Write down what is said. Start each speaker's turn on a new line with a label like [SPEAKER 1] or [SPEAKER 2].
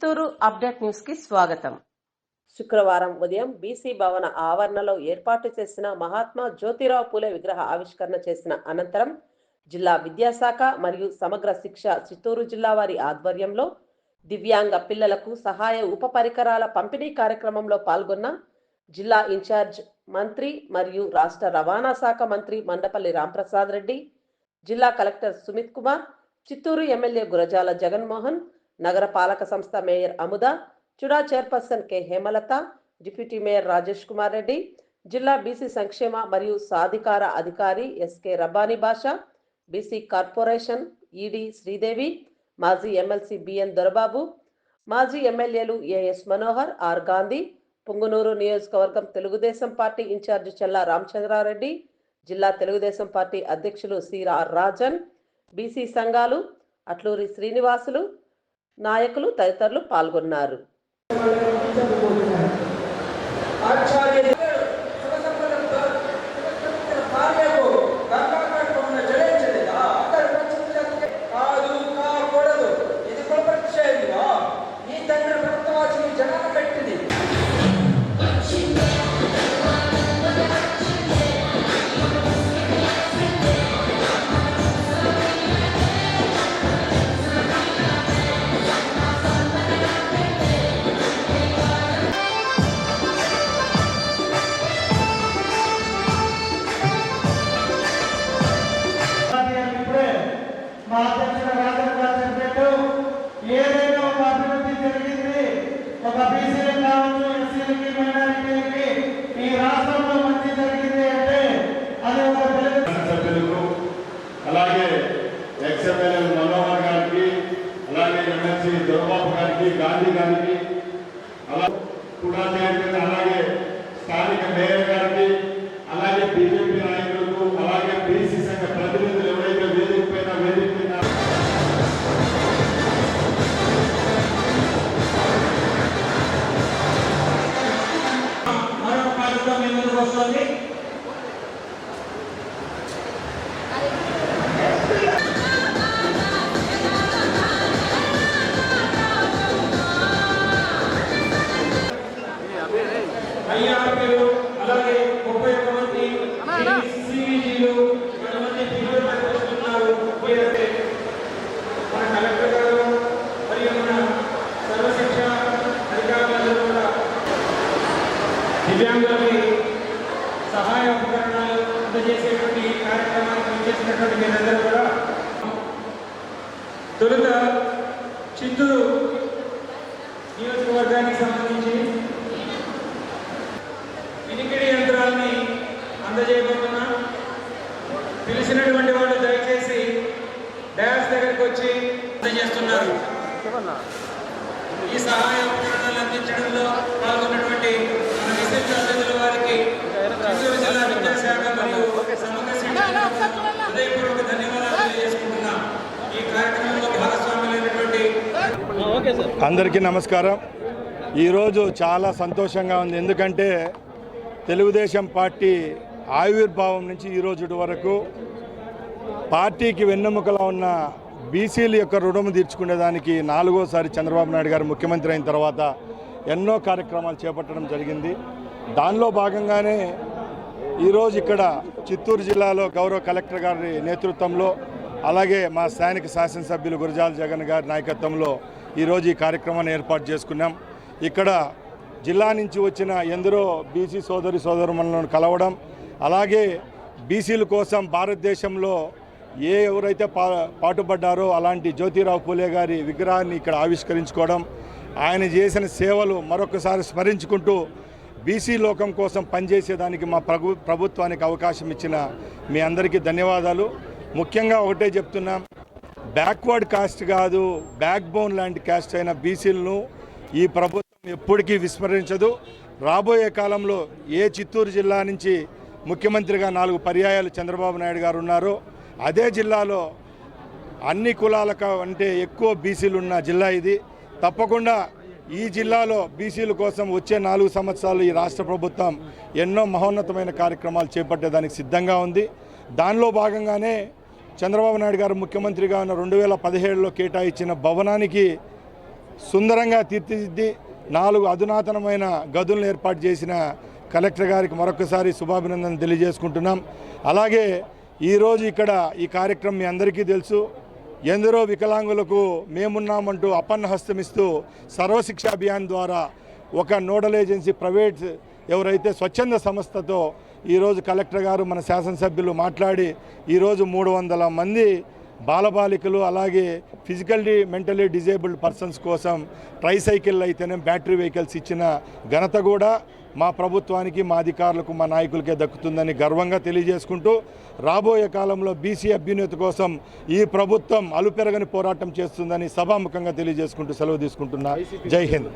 [SPEAKER 1] Chittoor update న్యూస్కి స్వాగతం.
[SPEAKER 2] శుక్రవారం ఉదయం బీసీ భవన ఆవరణలో ఏర్పాటు చేసిన మహాత్మా జ్యోతిరావు పూలే విగ్రహ ఆవిష్కరణ చేసిన అనంతరం జిల్లా విద్యాశాఖ మరియు సమగ్ర శిక్ష చిత్తూరు జిల్లా వారి ఆధ్వర్యంలో దివ్యాంగ పిల్లలకు సహాయ ఉప పరికరాల పంపిణీ కార్యక్రమంలో పాల్గొన్న జిల్లా ఇన్ఛార్జ్ మంత్రి మరియు రాష్ట్ర రవాణా శాఖ మంత్రి మండపల్లి రాంప్రసాద్ రెడ్డి జిల్లా కలెక్టర్ సుమిత్ కుమార్ చిత్తూరు ఎమ్మెల్యే గురజాల జగన్మోహన్ నగర పాలక సంస్థ mayor Amuda CHUDA chairperson K Hemalatha deputy mayor Rajesh Kumar Reddy జిల్లా బీసీ సంక్షేమ మరియు సాధికార అధికారి SK Rabbani Basha BC corporation ED Sridevi మాజీ ఎమ్మెల్సీ బిఎన్ దొరబాబు మాజీ ఎమ్మెల్యేలు ఏఎస్ మనోహర్ ఆర్ గాంధీ పుంగునూరు నియోజకవర్గం తెలుగుదేశం పార్టీ ఇన్ఛార్జి చెల్లా రామచంద్రారెడ్డి జిల్లా తెలుగుదేశం పార్టీ అధ్యక్షులు సిఆర్ రాజన్ బీసీ సంఘాలు అట్లూరి శ్రీనివాసులు నాయకులు తదితరులు పాల్గొన్నారు.
[SPEAKER 3] అలా కూడా
[SPEAKER 4] దివ్యాంగులకి సహాయ ఉపకరణాలు అందజేసేటువంటి ఈ కార్యక్రమానికి చేసినటువంటి మీరందరూ కూడా తొలుత చిత్తూరు నియోజకవర్గానికి సంబంధించి వినికిడి యంత్రాలని అందజేయబోతున్నా. పిలిచినటువంటి వాళ్ళు దయచేసి డ్యాన్స్ దగ్గరికి వచ్చి అందజేస్తున్నారు. ఈ సహాయ ఉపకరణాలు అందించడంలో పాల్గొన్నటువంటి వారికి చిత్తూరు జిల్లా విద్యాశాఖ మరియు సమగ్ర హృదయపూర్వక ధన్యవాదాలు తెలియజేసుకుంటున్నాం. ఈ కార్యక్రమంలో భాగస్వాములైనటువంటి
[SPEAKER 3] అందరికీ నమస్కారం. ఈరోజు చాలా సంతోషంగా ఉంది. ఎందుకంటే తెలుగుదేశం పార్టీ ఆవిర్భావం నుంచి ఈరోజు వరకు పార్టీకి వెన్నెముకలో ఉన్న బీసీల యొక్క రుణము తీర్చుకునేదానికి నాలుగోసారి చంద్రబాబు నాయుడు గారు ముఖ్యమంత్రి అయిన తర్వాత ఎన్నో కార్యక్రమాలు చేపట్టడం జరిగింది. దానిలో భాగంగానే ఈరోజు ఇక్కడ చిత్తూరు జిల్లాలో గౌరవ కలెక్టర్ గారి నేతృత్వంలో అలాగే మా స్థానిక శాసనసభ్యులు గురజాల జగన్ గారి నాయకత్వంలో ఈరోజు ఈ కార్యక్రమాన్ని ఏర్పాటు చేసుకున్నాం. ఇక్కడ జిల్లా నుంచి వచ్చిన ఎందరో బీసీ సోదరి సోదరులను కలవడం అలాగే బీసీల కోసం భారతదేశంలో ఏ ఎవరైతే పా పాటుపడ్డారో అలాంటి జ్యోతిరావు పూలే గారి విగ్రహాన్ని ఇక్కడ ఆవిష్కరించుకోవడం ఆయన చేసిన సేవలు మరొకసారి స్మరించుకుంటూ బీసీ లోకం కోసం పనిచేసేదానికి మా ప్రభు ప్రభుత్వానికి అవకాశం ఇచ్చిన మీ అందరికీ ధన్యవాదాలు. ముఖ్యంగా ఒకటే చెప్తున్నాం బ్యాక్వర్డ్ కాస్ట్ కాదు బ్యాక్ బోన్ లాంటి కాస్ట్ అయిన బీసీలను ఈ ప్రభుత్వం ఎప్పటికీ విస్మరించదు. రాబోయే కాలంలో ఏ చిత్తూరు జిల్లా నుంచి ముఖ్యమంత్రిగా నాలుగు పర్యాయాలు చంద్రబాబు నాయుడు గారు ఉన్నారో అదే జిల్లాలో అన్ని కులాలకు అంటే ఎక్కువ బీసీలు ఉన్న జిల్లా ఇది. తప్పకుండా ఈ జిల్లాలో బీసీల కోసం వచ్చే నాలుగు సంవత్సరాలు ఈ రాష్ట్ర ప్రభుత్వం ఎన్నో మహోన్నతమైన కార్యక్రమాలు చేపట్టేదానికి సిద్ధంగా ఉంది. దానిలో భాగంగానే చంద్రబాబు నాయుడు గారు ముఖ్యమంత్రిగా ఉన్న రెండు వేల పదిహేడులో కేటాయించిన భవనానికి సుందరంగా తీర్చిదిద్ది నాలుగు అధునాతనమైన గదులను ఏర్పాటు చేసిన కలెక్టర్ గారికి మరొకసారి శుభాభినందన తెలియజేసుకుంటున్నాం. అలాగే ఈరోజు ఇక్కడ ఈ కార్యక్రమం మీ అందరికీ తెలుసు. ఎందరో వికలాంగులకు మేమున్నామంటూ అపన్న హస్తమిస్తూ సర్వశిక్ష అభియాన్ ద్వారా ఒక నోడల్ ఏజెన్సీ ప్రైవేట్ ఎవరైతే స్వచ్ఛంద సంస్థతో ఈరోజు కలెక్టర్ గారు మన శాసనసభ్యులు మాట్లాడి ఈరోజు మూడు వందల మంది బాలబాలికలు అలాగే ఫిజికల్లీ మెంటలీ డిజేబుల్డ్ పర్సన్స్ కోసం ట్రైసైకిల్ అయితేనే బ్యాటరీ వెహికల్స్ ఇచ్చిన ఘనత కూడా మా ప్రభుత్వానికి మా అధికారులకు మా నాయకులకే దక్కుతుందని గర్వంగా తెలియజేసుకుంటూ రాబోయే కాలంలో బీసీ అభ్యున్నతి కోసం ఈ ప్రభుత్వం అలుపెరగని పోరాటం చేస్తుందని సభాముఖంగా తెలియజేసుకుంటూ సెలవు తీసుకుంటున్నా. జై హింద్.